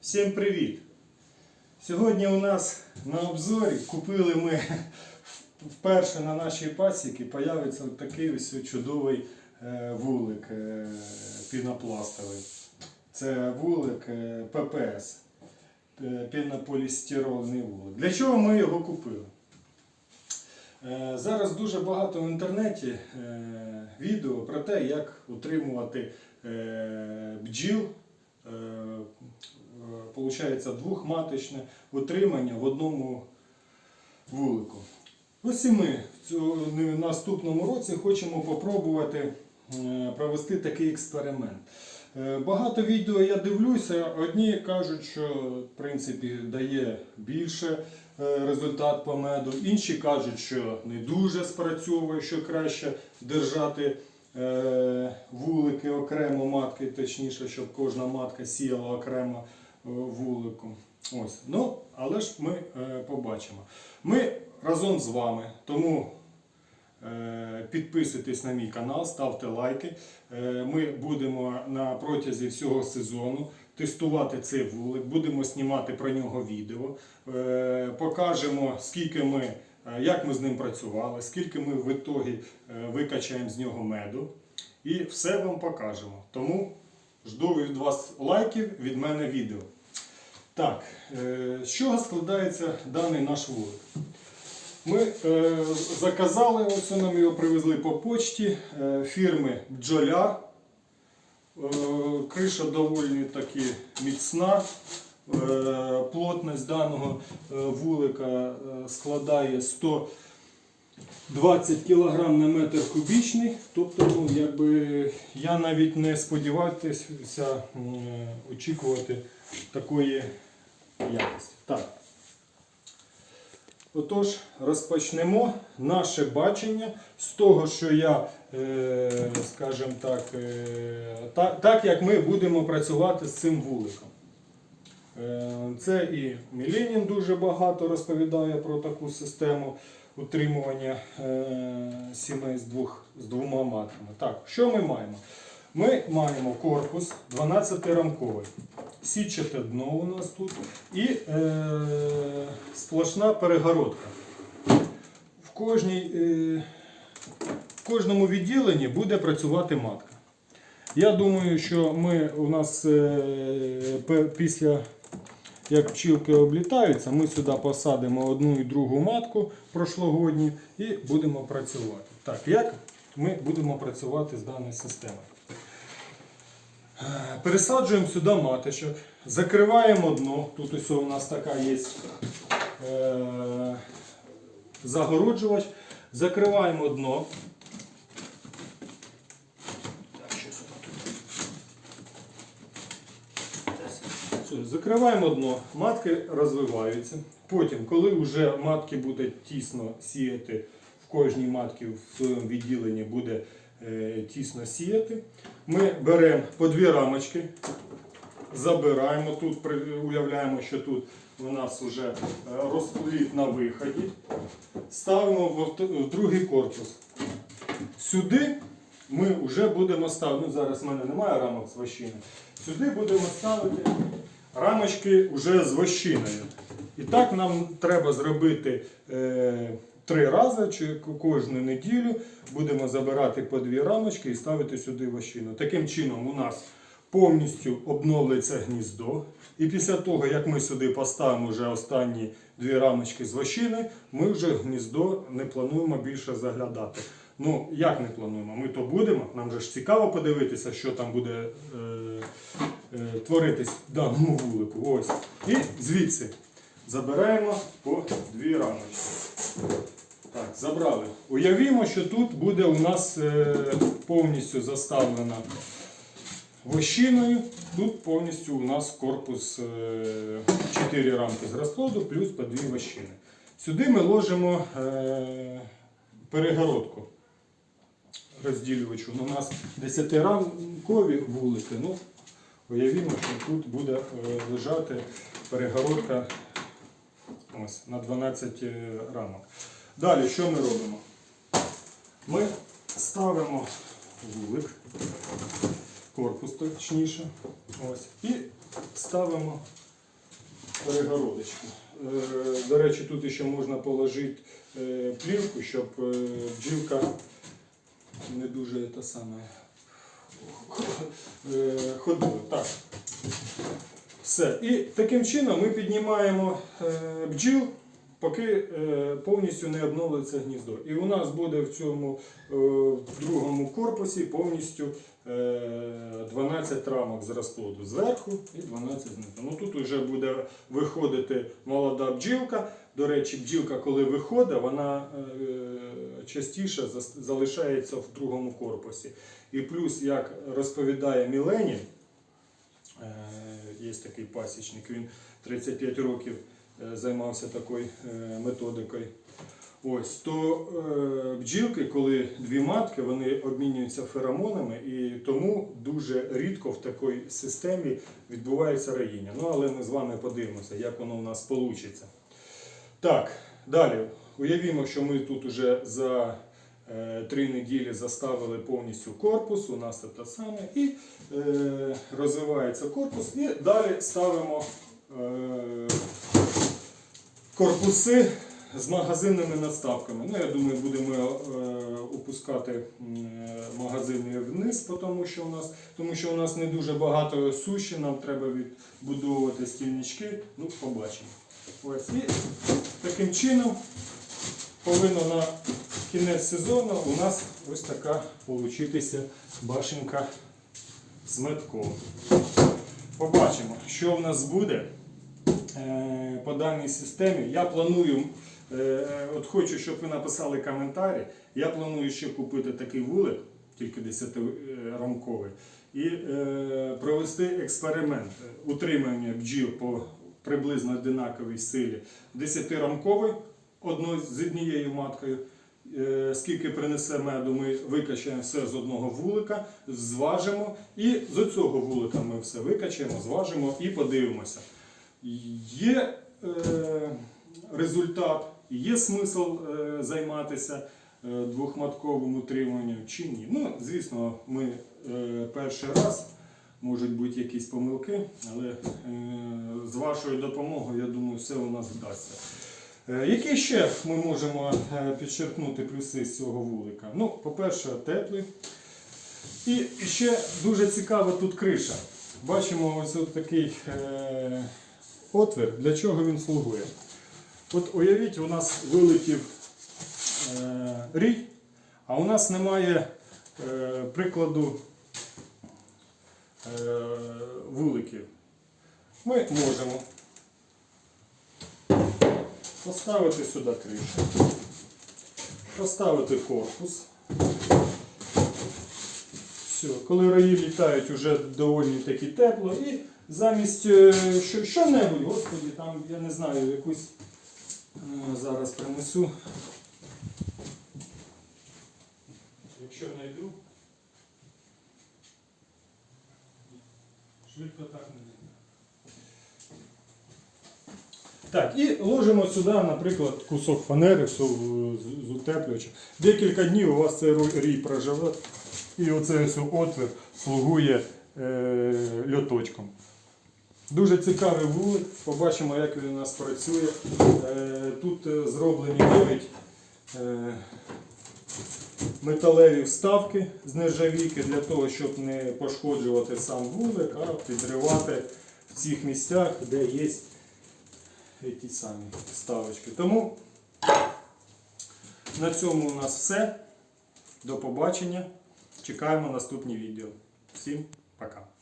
Всім привіт! Сьогодні у нас на обзорі купили ми вперше на нашій пасіці появиться такий ось чудовий е, вулик е, пінопластовий. Це вулик е, ППС, пінополістирольний вулик. Для чого ми його купили? Зараз дуже багато в інтернеті відео про те, як утримувати бджіл. Е, Получається двохматочне утримання в одному вулику. Ось і ми в наступному році хочемо попробувати е, провести такий експеримент. Е, Багато відео я дивлюся, одні кажуть, що в принципі дає більше результат по меду, інші кажуть, що не дуже спрацьовує, що краще держати вулики окремо матки, точніше, щоб кожна матка сіяла окремо вулику. Ось. Ну, але ж ми е, побачимо. Ми разом з вами, тому Е, Підписуйтесь на мій канал, ставте лайки. Е, Ми будемо на протязі всього сезону тестувати цей вулик, будемо знімати про нього відео, Е, покажемо, скільки ми, е, як ми з ним працювали, скільки ми в ітогі е, викачаємо з нього меду. І все вам покажемо. Тому жду від вас лайків, від мене відео. Так, е, з чого складається даний наш вулик? Ми е, заказали, ось нам його привезли по почті е, фірми Бджоляр. Е, криша доволі таки міцна. Плотність даного вулика складає 120 кг на метр кубічний. Тобто, ну, якби, я навіть не е, очікувати такої якості. Так. Отож, розпочнемо наше бачення з того, що я, е, скажімо так, е, та- так як ми будемо працювати з цим вуликом. Е, Це і Міленін дуже багато розповідає про таку систему утримування сімей з, двох, з двома матками. Так, що ми маємо? Ми маємо корпус 12-рамковий, січате дно у нас тут і е, сплошна перегородка. В, кожній, е, в кожному відділенні буде працювати матка. Я думаю, що ми у нас е, після як пчілки облітаються, ми сюди посадимо одну і другу матку прошлогодню і будемо працювати. Так, як ми будемо працювати з даною системою? Пересаджуємо сюди маточок, закриваємо дно. Тут ось у нас така є е, загороджувач. Закриваємо дно. Закриваємо дно, матки розвиваються. Потім, коли вже матки буде тісно сіяти, в кожній матці в своєму відділенні буде е, тісно сіяти, ми беремо по дві рамочки, забираємо тут, уявляємо, що тут у нас вже е, розплід на виході, ставимо в, другий корпус. Сюди ми вже будемо ставити, ну зараз в мене немає рамок з вощини, сюди будемо ставити рамочки вже з вощиною. І так нам треба зробити е, три рази чи кожну неділю будемо забирати по дві рамочки і ставити сюди вощину. Таким чином у нас повністю обновиться гніздо. І після того, як ми сюди поставимо вже останні дві рамочки з вощини, ми вже гніздо не плануємо більше заглядати. Ну, як не плануємо? Ми то будемо. Нам же ж цікаво подивитися, що там буде е, е, творитись в даному вулику. Ось. І звідси забираємо по дві рамочки. Забрали. Уявімо, що тут буде у нас е, повністю заставлена вощиною. Тут повністю у нас корпус 4 рамки з розплоду плюс по 2 вощини. Сюди ми ложимо е, перегородку розділювачу. Ну, У нас 10-рамкові вулики. Ну, уявімо, що тут буде е, лежати перегородка ось, на 12 рамок. Далі, що ми робимо? Ми ставимо вулик, корпус точніше, ось, і ставимо перегородочку. Е, До речі, тут ще можна положити е, плівку, щоб е, бджілка не дуже те саме ходила. Так. Все. І таким чином ми піднімаємо бджіл, поки е, повністю не обновиться гніздо. І у нас буде в цьому е, другому корпусі повністю е, 12 рамок з розплоду зверху і 12 знизу. Ну тут вже буде виходити молода бджілка. До речі, бджілка, коли виходить, вона е, частіше залишається в другому корпусі. І плюс, як розповідає Мілені, Е, Є такий пасічник, він 35 років е, займався такою е, методикою. Ось, то е, бджілки, коли дві матки, вони обмінюються феромонами, і тому дуже рідко в такій системі відбувається роїння. Ну, але ми з вами подивимося, як воно у нас вийде. Так, далі. Уявімо, що ми тут уже за е, три неділі заставили повністю корпус, у нас це те саме, і е, розвивається корпус, і далі ставимо е, корпуси з магазинними надставками. Ну, я думаю, будемо е, опускати е, магазини вниз, тому що, у нас, тому що у нас не дуже багато суші, нам треба відбудовувати стільнички. Ну, побачимо. Ось. І таким чином повинно на кінець сезону у нас ось така получитися башенка з метком. Побачимо, що в нас буде по даній системі. Я планую, е, от хочу, щоб ви написали коментарі. Я планую ще купити такий вулик, тільки 10-рамковий, і е, провести експеримент утримання бджіл по приблизно одинаковій силі. 10-рамковий з однією маткою. Е, Скільки принесе меду, ми викачаємо все з одного вулика, зважимо, і з цього вулика ми все викачаємо, зважимо і подивимося. Є е, результат, є смисл е, займатися е, двохматковим утриманням чи ні. Ну, звісно, ми е, перший раз можуть бути якісь помилки, але е, з вашою допомогою, я думаю, все у нас вдасться. Е, Які ще ми можемо е, підчеркнути плюси з цього вулика? Ну, по-перше, теплий. І ще дуже цікава тут криша. Бачимо ось такий е, отвір, для чого він слугує. От уявіть, у нас вилетів е, рій, а у нас немає е, прикладу е, вуликів. Ми можемо поставити сюди кришу, поставити корпус. Все, коли раї літають вже доволі таки тепло і замість е, що, що-небудь, господі, там, я не знаю, якусь е, зараз принесу. Якщо знайду. Швидко так не знайду. Так, і ложимо сюди, наприклад, кусок фанери з, з. Декілька днів у вас цей рій проживе, і оцей отвір слугує е, льоточком. Дуже цікавий вулик, побачимо, як він у нас працює. Е, тут е, зроблені навіть е, металеві вставки з нержавійки для того, щоб не пошкоджувати сам вулик, а підривати в цих місцях, де є ті самі вставочки. Тому на цьому у нас все. До побачення. Чекаємо наступні відео. Всім пока.